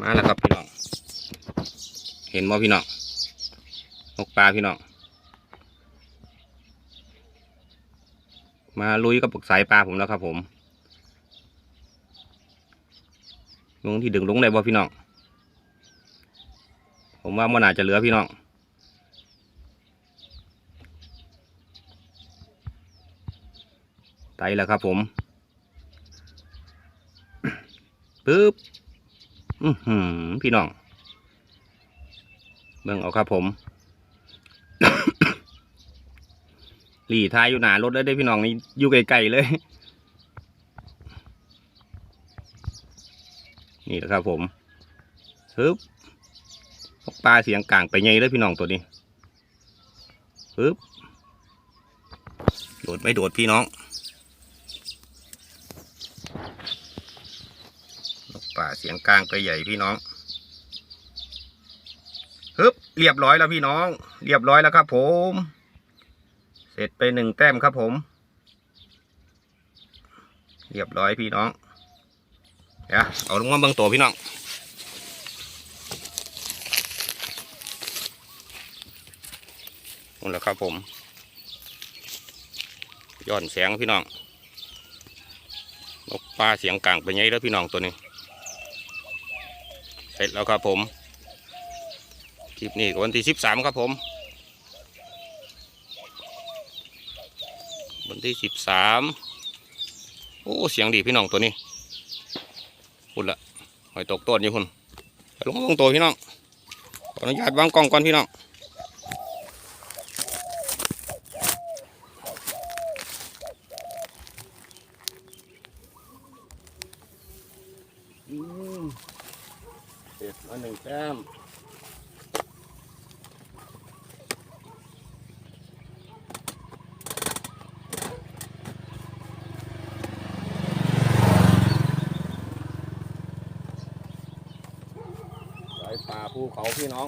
มาแล้วครับพี่น้อง เห็นบ่พี่น้องนกปลาพี่น้อง มาลุยกับปึกสายปลาผมแล้วครับผมลงที่ดึงลงได้บ่พี่น้อง ผมว่ามันอาจจะเหลือพี่น้องไตแล้วครับผมปึ๊บ อือหือพี่น้อง เบิ่งเอาครับผมหลีท้ายอยู่หนารถเลยได้พี่น้องนี่อยู่ไกลๆเลย นี่แหละครับผมปึ๊บปลาเสียงกลางไปไงเลยพี่น้องตัวนี้ปึ๊บโดดไม่โดดพี่น้อง นก ป่าเสียงกลางไปใหญ่พี่น้องฮึบเรียบร้อยแล้วพี่น้อง เรียบร้อยแล้วครับผม เสร็จไปหนึ่งแต้มครับผม เรียบร้อยพี่น้องเดี๋ยวเอาลงมาเบิ่งตัวพี่น้องนั่นแหละครับผมย้อนแสงพี่น้องนกปลาเสียงกลางไปไงแล้วพี่น้องตัวนี้ เสร็จแล้วครับผม คลิปนี้วันที่สิบสามครับผม วันที่สิบสามโอ้ เสียงดีพี่น้องตัวนี้พุ่นละหอยตกต้นอยู่พุ่นลงลงตัวพี่น้องขออนุญาตวางกล้องก่อนพี่น้องอืม เสร็จมาหนึ่งแต้มสายป่าภูเขาพี่น้อง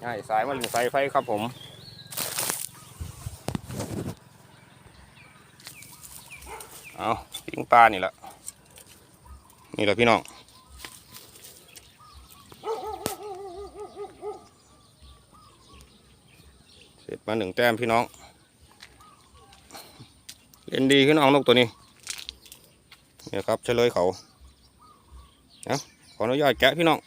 ใช่สายมาหลิงสายไฟครับผมเอาปิ้งปลานี่แหละนี่แหละพี่น้อง เสร็จมาหนึ่งแต้มพี่น้อง เล่นดีพี่น้องนกตัวนี้เนี่ยครับเฉลยเขานะขออนุญาตแกะพี่น้อง